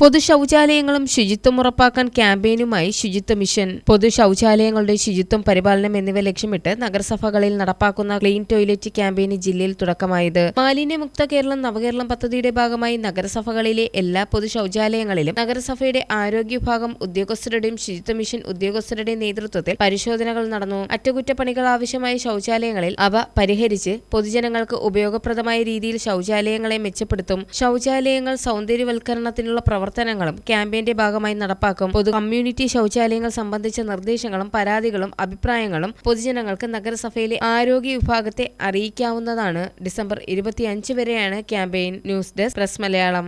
പൊതു ശൗചാലയങ്ങളും ശുചിത്വം ഉറപ്പാക്കാൻ ക്യാമ്പയിനുമായി ശുചിത്വ മിഷൻ. പൊതു ശൗചാലയങ്ങളുടെ ശുചിത്വം പരിപാലനം എന്നിവ ലക്ഷ്യമിട്ട് നഗരസഭകളിൽ നടപ്പാക്കുന്ന ക്ലീൻ ടോയ്ലറ്റ് ക്യാമ്പയിന് ജില്ലയിൽ തുടക്കമായത്. മാലിന്യമുക്ത കേരളം നവകേരളം പദ്ധതിയുടെ ഭാഗമായി നഗരസഭകളിലെ എല്ലാ പൊതു ശൗചാലയങ്ങളിലും നഗരസഭയുടെ ആരോഗ്യ വിഭാഗം ഉദ്യോഗസ്ഥരുടെയും ശുചിത്വ മിഷൻ ഉദ്യോഗസ്ഥരുടെയും നേതൃത്വത്തിൽ പരിശോധനകൾ നടന്നു. അറ്റകുറ്റപ്പണികൾ ആവശ്യമായ ശൗചാലയങ്ങളിൽ അവ പരിഹരിച്ച് പൊതുജനങ്ങൾക്ക് ഉപയോഗപ്രദമായ രീതിയിൽ ശൗചാലയങ്ങളെ മെച്ചപ്പെടുത്തും. ശൗചാലയങ്ങൾ സൗന്ദര്യവൽക്കരണത്തിനുള്ള പ്രവർത്തനങ്ങളും ക്യാമ്പയിന്റെ ഭാഗമായി നടപ്പാക്കും. പൊതു കമ്മ്യൂണിറ്റി ശൗചാലയങ്ങൾ സംബന്ധിച്ച നിർദ്ദേശങ്ങളും പരാതികളും അഭിപ്രായങ്ങളും പൊതുജനങ്ങൾക്ക് നഗരസഭയിലെ ആരോഗ്യ വിഭാഗത്തെ അറിയിക്കാവുന്നതാണ്. ഡിസംബർ ഇരുപത്തിയഞ്ച് വരെയാണ് campaign news desk press Malayalam.